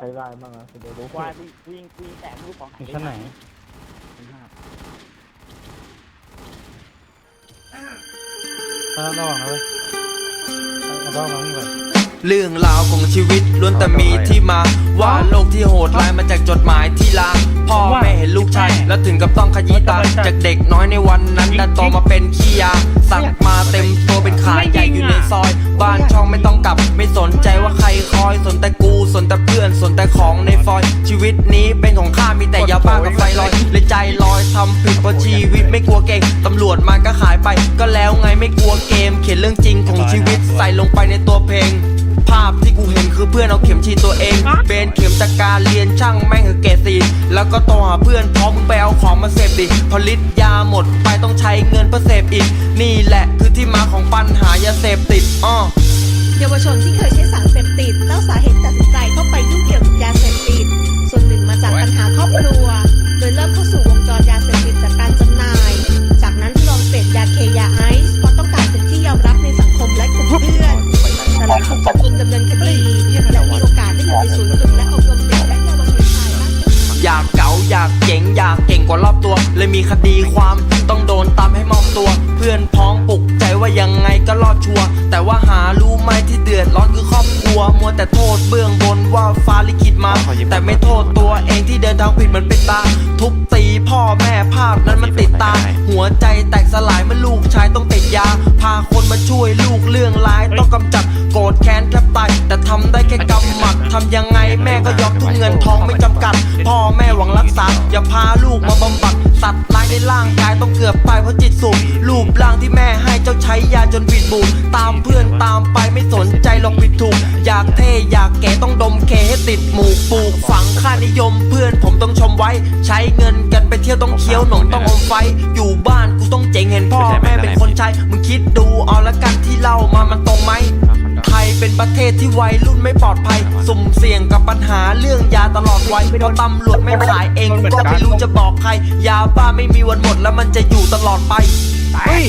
ช้ได้บ้างนะเดี๋ยวรู้ควายกูกูยิงกูยิงแตกลูกของหายอยู่ชั้นไหนชั้นห้าถ้าระวังนะเว้ยระวังนะมึงก่อนเรื่องราวของชีวิตล้วนแต่มีที่มา ว่าโลกที่โหดร้ายมาจากจดหมายที่ลาพ่อแม่เห็นลูกชายแล้วถึงกับต้องขยี้ตาจากเด็กน้อยในวันนั้นดันโตมาเป็น ต้องกลับ ไม่สนใจว่าใครคอย สนแต่กู สนแต่เพื่อน สนแต่ของในฟอย ชีวิตนี้เป็นของข้ามีแต่ยาบ้ากับไฟลอยเลยใจลอยทำผิดเพราะชีวิตไม่กลัวเก่งตำรวจมาก็ขายไป ก็แล้วไงไม่กลัวเกม เขียนเรื่องจริงของชีวิตใส่ลงไปในตัวเพลงภาพที่กูเห็นคือเพื่อนเอาเข็มฉีดตัวเอง เป็นเข็มจากการเรียนช่างแม่งคือเกรดสีแล้วก็โทรหาเพื่อนพร้อมมึงไปเอาของมาเสพดิผลิตยาหมดไปต้องใช้เงินเพื่อเสพอีก นี่แหละคือที่มาของปัญหายาเสพติดอ้อ เยาวชนที่เคยใช้สารเสพติดแล้วสาเหตุตัดสินใจเข้าไปยุ่งเกี่ยวกับยาเสพติด ส่วนหนึ่งมาจากปัญหาครอบครัว โดยเริ่มเข้าสู่วงจรยาเสพติดจากการจำหน่าย จากนั้นทดลองเสพยาเคยาไอซ์เพราะต้องการเป็นที่ยอมรับในสังคมและกลุ่มเพื่อนแต่หลังถูกจับกุมดำเนินคดีและมีโอกาสได้อยู่ในศูนย์ฝึกและอบรมเด็กและเยาวชนชายบ้านอยากเก๋าอยากเจ๋งอยากเก่งกว่ารอบตัว เลยมีคดีความ วร์แต่ว่าหารู้ไหมที่เดือดร้อนคือครอบครัว มัวแต่โทษเบื้องบนว่าฟ้าลิขิตมา แต่ไม่โทษตัวเองที่เดินทางผิดเหมือนเป็นตา ทุบตีพ่อแม่ภาพนั้นมันติดตา หัวใจแตกสลายเมื่อลูกชายต้องติด ยา พาคนมาช่วยลูกเรื่องร้ายต้องกำจัดโกรธแค้นแทบตายแต่ทำได้แค่กำหมัดทำยังไงแม่ก็ยอมทุ่มเงินทองไม่จำกัด พ่อแม่หวังรักษา อย่าพาลูกมาบำบัดสัตว์ร้ายในร่างกายต้องเกือบตายเพราะจิตสูบรูปร่างที่แม่ให้เจ้าใช้ยาจนผิดบูดตามเพื่อนตามไปไม่สนใจหรอกผิดถูก อยากเท่อยากแก่ต้องดมเคให้ติดหมู่ปลูกฝังค่านิยมเพื่อนผมต้องชมไว้ ใช้เงินกันไปเที่ยวต้องเคี้ยวหนมต้องอมไฟ อยู่บ้านกูต้องเจ๋งเห็นพ่อแม่เป็นคนใช้มึงคิดดูเอาละกันที่เล่ามามันตรงไหมไทยเป็นประเทศที่วัยรุ่นไม่ปลอดภัย สุ่มเสี่ยงกับปัญหาเรื่องยาตลอดวัยเพราะตำรวจไม่ขายเองก็ไม่รู้จะบอกใคร ยาบ้าไม่มีวันหมดแล้วมันจะอยู่ตลอดไปเฮ้ย